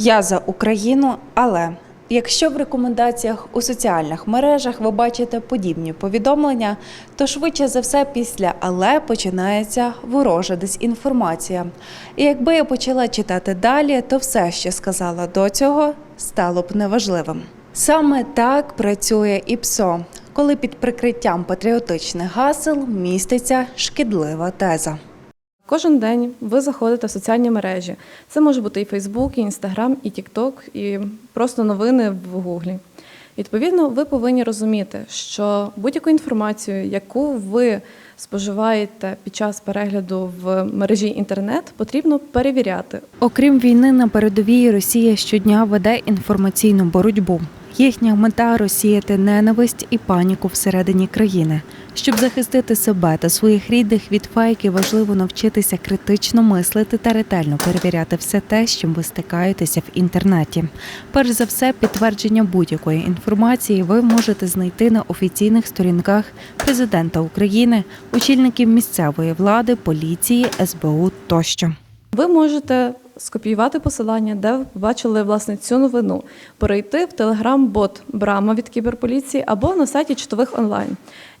Я за Україну, але якщо в рекомендаціях у соціальних мережах ви бачите подібні повідомлення, то швидше за все після але починається ворожа дезінформація. І якби я почала читати далі, то все, що сказала до цього, стало б неважливим. Саме так працює і ПСО, коли під прикриттям патріотичних гасел міститься шкідлива теза. Кожен день ви заходите в соціальні мережі. Це може бути і Фейсбук, і Інстаграм, і Тікток, і просто новини в Гуглі. Відповідно, ви повинні розуміти, що будь-яку інформацію, яку ви споживаєте під час перегляду в мережі інтернет, потрібно перевіряти. Окрім війни на передовій, Росія щодня веде інформаційну боротьбу. Їхня мета розсіяти ненависть і паніку всередині країни. Щоб захистити себе та своїх рідних від фейків, важливо навчитися критично мислити та ретельно перевіряти все те, з чим ви стикаєтеся в інтернеті. Перш за все, підтвердження будь-якої інформації ви можете знайти на офіційних сторінках президента України, очільників місцевої влади, поліції, СБУ тощо. Ви можете скопіювати посилання, де ви побачили власне цю новину, перейти в телеграм-бот Брама від кіберполіції або на сайті читових онлайн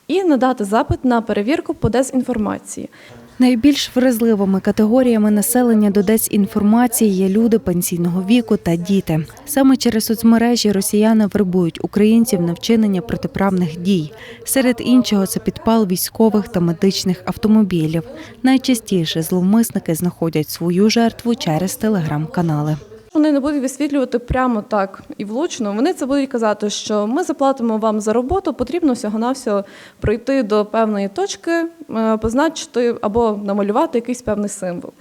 і надати запит на перевірку по дезінформації. Найбільш вразливими категоріями населення до дезінформації є люди пенсійного віку та діти. Саме через соцмережі росіяни вербують українців на вчинення протиправних дій. Серед іншого це підпал військових та медичних автомобілів. Найчастіше зловмисники знаходять свою жертву через телеграм-канали. Вони не будуть висвітлювати прямо так і влучно. Вони це будуть казати, що ми заплатимо вам за роботу, потрібно всього-навсього прийти до певної точки, е, позначити або намалювати якийсь певний символ.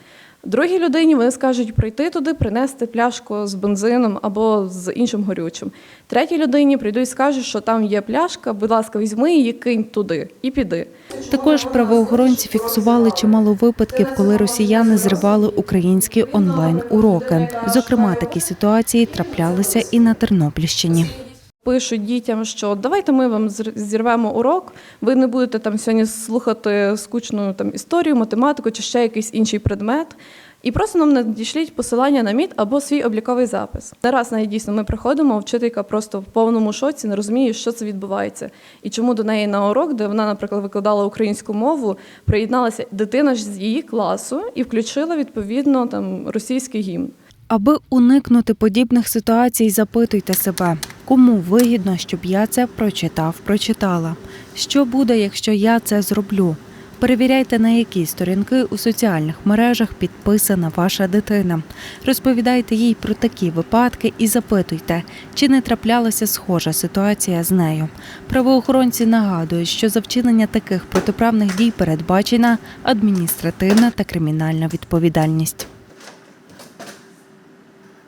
Другій людині вони скажуть прийти туди, принести пляшку з бензином або з іншим горючим. Третій людині прийдуть і скажуть, що там є пляшка, будь ласка, візьми її, кинь туди і піди. Також правоохоронці фіксували чимало випадків, коли росіяни зривали українські онлайн-уроки. Зокрема, такі ситуації траплялися і на Тернопільщині. Пишуть дітям, що давайте ми вам зірвемо урок, ви не будете там сьогодні слухати скучну там історію, математику чи ще якийсь інший предмет. І просто нам надішліть посилання на міт або свій обліковий запис. Не раз навіть дійсно ми приходимо, вчителька просто в повному шоці, не розуміє, що це відбувається. І чому до неї на урок, де вона, наприклад, викладала українську мову, приєдналася дитина ж з її класу і включила відповідно там російський гімн. Аби уникнути подібних ситуацій, запитуйте себе, кому вигідно, щоб я це прочитав, прочитала. Що буде, якщо я це зроблю? Перевіряйте, на які сторінки у соціальних мережах підписана ваша дитина. Розповідайте їй про такі випадки і запитуйте, чи не траплялася схожа ситуація з нею. Правоохоронці нагадують, що за вчинення таких протиправних дій передбачена адміністративна та кримінальна відповідальність.